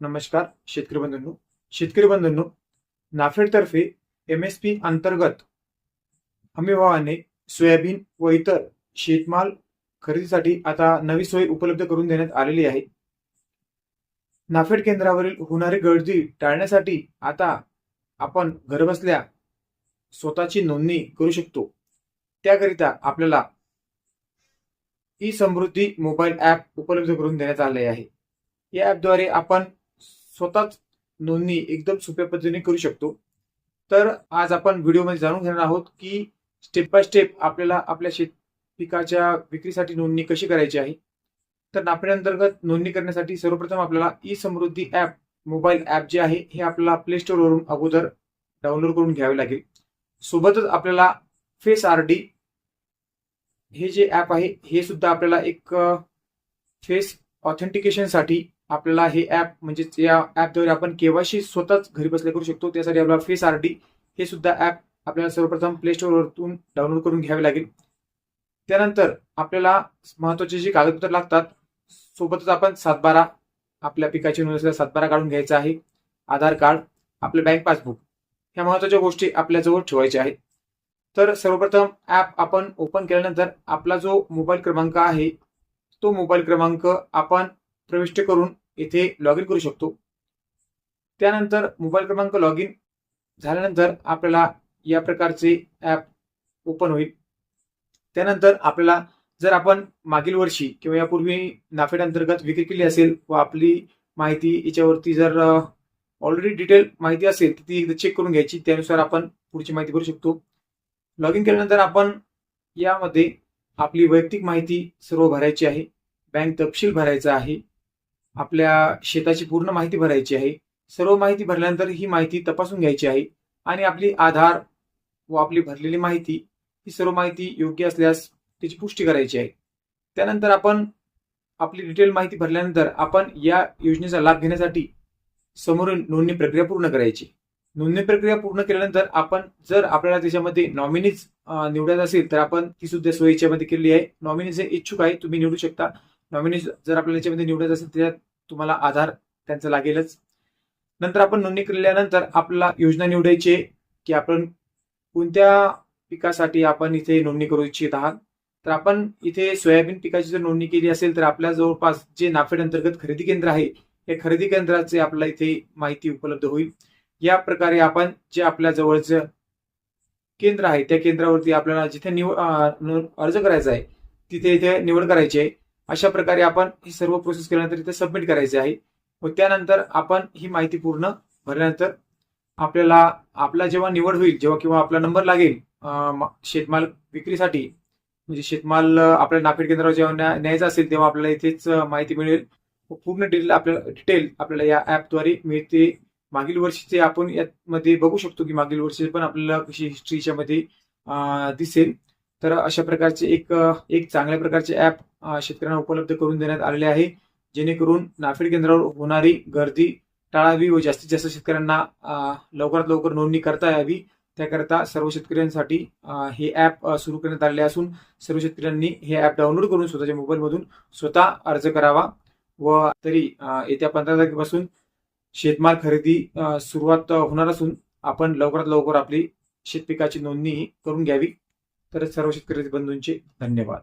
नमस्कार शेतकरी बंधूंनो. शेतकरी बंधूंनो नाफेडतर्फे एम एस पी अंतर्गत हमीभावाने सोयाबीन व इतर शेतमाल खरेदीसाठी आता नवी सोय उपलब्ध करून देण्यात आलेली आहे. नाफेड केंद्रावरील होणारी गर्दी टाळण्यासाठी आता आपण घरबसल्या स्वतःची नोंदणी करू शकतो. त्याकरिता आपल्याला ई समृद्धी मोबाईल ॲप उपलब्ध करून देण्यात आले आहे. या ॲपद्वारे आपण स्वतःच नोंदणी एकदम सोप्या पद्धतीने करू शकतो. तर आज आपण व्हिडिओमध्ये जाणून घेणार आहोत की स्टेप बाय स्टेप आपल्याला आपल्या शेत पिकाच्या विक्रीसाठी नोंदणी कशी करायची आहे. तर नाफेड अंतर्गत नोंदणी करण्यासाठी सर्वप्रथम आपल्याला e Samruddhi app mobile app जे आहे हे आपल्याला प्ले स्टोअरवरून अगोदर डाउनलोड करून घ्यावे लागेल. सोबतच आपल्याला फेस आर डी हे जे ॲप आहे हे सुद्धा आपल्याला एक फेस ऑथेंटिकेशनसाठी आपल्याला हे ॲप म्हणजेच या ॲपद्वारे आपण केवायसी स्वतःच घरी बसल्या करू शकतो. त्यासाठी आपल्याला फेस आर डी हे सुद्धा ॲप आपल्याला सर्वप्रथम प्ले स्टोअरवरून डाउनलोड करून घ्यावे लागेल. त्यानंतर आपल्याला महत्त्वाचे जे कागदपत्र लागतात सोबतच आपण सातबारा आपल्या पिकाची नोंद असलेला सातबारा काढून घ्यायचा आहे. आधार कार्ड आपलं बँक पासबुक ह्या महत्त्वाच्या गोष्टी आपल्याजवळ ठेवायच्या आहेत. तर सर्वप्रथम ॲप आपण ओपन केल्यानंतर आपला जो मोबाईल क्रमांक आहे तो मोबाईल क्रमांक आपण प्रविष्ट करून इथे लॉग इन करू शकतो. त्यानंतर मोबाईल क्रमांक लॉग इन झाल्यानंतर आपल्याला या प्रकारचे ॲप ओपन होईल. त्यानंतर आपल्याला जर आपण मागील वर्षी किंवा यापूर्वी नाफेड अंतर्गत विक्री केली असेल व आपली माहिती याच्यावरती जर ऑलरेडी डिटेल माहिती असेल तर ती एकदा चेक करून घ्यायची. त्यानुसार आपण पुढची माहिती भरू शकतो. लॉग इन केल्यानंतर आपण यामध्ये आपली वैयक्तिक माहिती सर्व भरायची आहे. बँक तपशील भरायचा आहे. आपल्या शेताची पूर्ण माहिती भरायची आहे. सर्व माहिती भरल्यानंतर ही माहिती तपासून घ्यायची आहे. आणि आपली आधार व आपली भरलेली माहिती ही सर्व माहिती योग्य असल्यास त्याची पुष्टी करायची आहे. त्यानंतर आपण आपली डिटेल माहिती भरल्यानंतर आपण या योजनेचा लाभ घेण्यासाठी समोरून नोंदणी प्रक्रिया पूर्ण करायची. नोंदणी प्रक्रिया पूर्ण केल्यानंतर आपण जर आपल्याला त्याच्यामध्ये नॉमिनीज निवडायचं असेल तर आपण ती सुद्धा सोय याच्यामध्ये केली आहे. नॉमिनी जे इच्छुक आहे तुम्ही निवडू शकता. नॉमिनीज जर आपल्याला याच्यामध्ये निवडायचं असेल त्याच्यात तुम्हाला आधार त्यांचा लागेलच. नंतर आपण नोंदणी केल्यानंतर आपल्याला योजना निवडायची की आपण कोणत्या पिकासाठी आपण इथे नोंदणी करू इच्छित आहात. तर आपण इथे सोयाबीन पिकाची जर नोंदणी केली असेल तर आपल्या जवळपास जे नाफेड अंतर्गत खरेदी केंद्र आहे हे खरेदी केंद्राचे आपल्याला इथे माहिती उपलब्ध होईल. या प्रकारे आपण जे आपल्या जवळचं केंद्र आहे त्या केंद्रावरती आपल्याला जिथे निवड अर्ज करायचा आहे तिथे इथे निवड करायची आहे. अशा प्रकारे आपण ही सर्व प्रोसेस केल्यानंतर इथे सबमिट करायचे आहे. व त्यानंतर आपण ही माहिती पूर्ण भरल्यानंतर आपल्याला आपला जेव्हा निवड होईल जेव्हा किंवा आपला नंबर लागेल शेतमाल विक्रीसाठी म्हणजे शेतमाल आपल्या नाफेड केंद्रावर जेव्हा न्यायचा असेल तेव्हा आपल्याला इथेच माहिती मिळेल. व पूर्ण डिटेल आपल्याला डिटेल आपल्याला या ऍपद्वारे मिळते. मागील वर्षीचे आपण यामध्ये बघू शकतो की मागील वर्षी पण आपल्याला कशी हिस्ट्री याच्यामध्ये दिसेल. तर अशा प्रकारचे एक एक चांगल्या प्रकारचे ऍप शेतकऱ्यांना उपलब्ध करून देण्यात आलेले आहे. जेणेकरून नाफेड केंद्रावर होणारी गर्दी टाळावी व जास्तीत जास्त शेतकऱ्यांना लवकरात लवकर नोंदणी करता यावी. त्याकरता सर्व शेतकऱ्यांसाठी हे ॲप सुरू करण्यात आलेले असून सर्व शेतकऱ्यांनी हे ॲप डाउनलोड करून स्वतःच्या मोबाईलमधून स्वतः अर्ज करावा व तरी येत्या पंधरा तारखेपासून शेतमाल खरेदी सुरुवात होणार असून आपण लवकरात लवकर आपली शेतपिकाची नोंदणी करून घ्यावी. तर सर्व शेतकरी बंधूंचे धन्यवाद.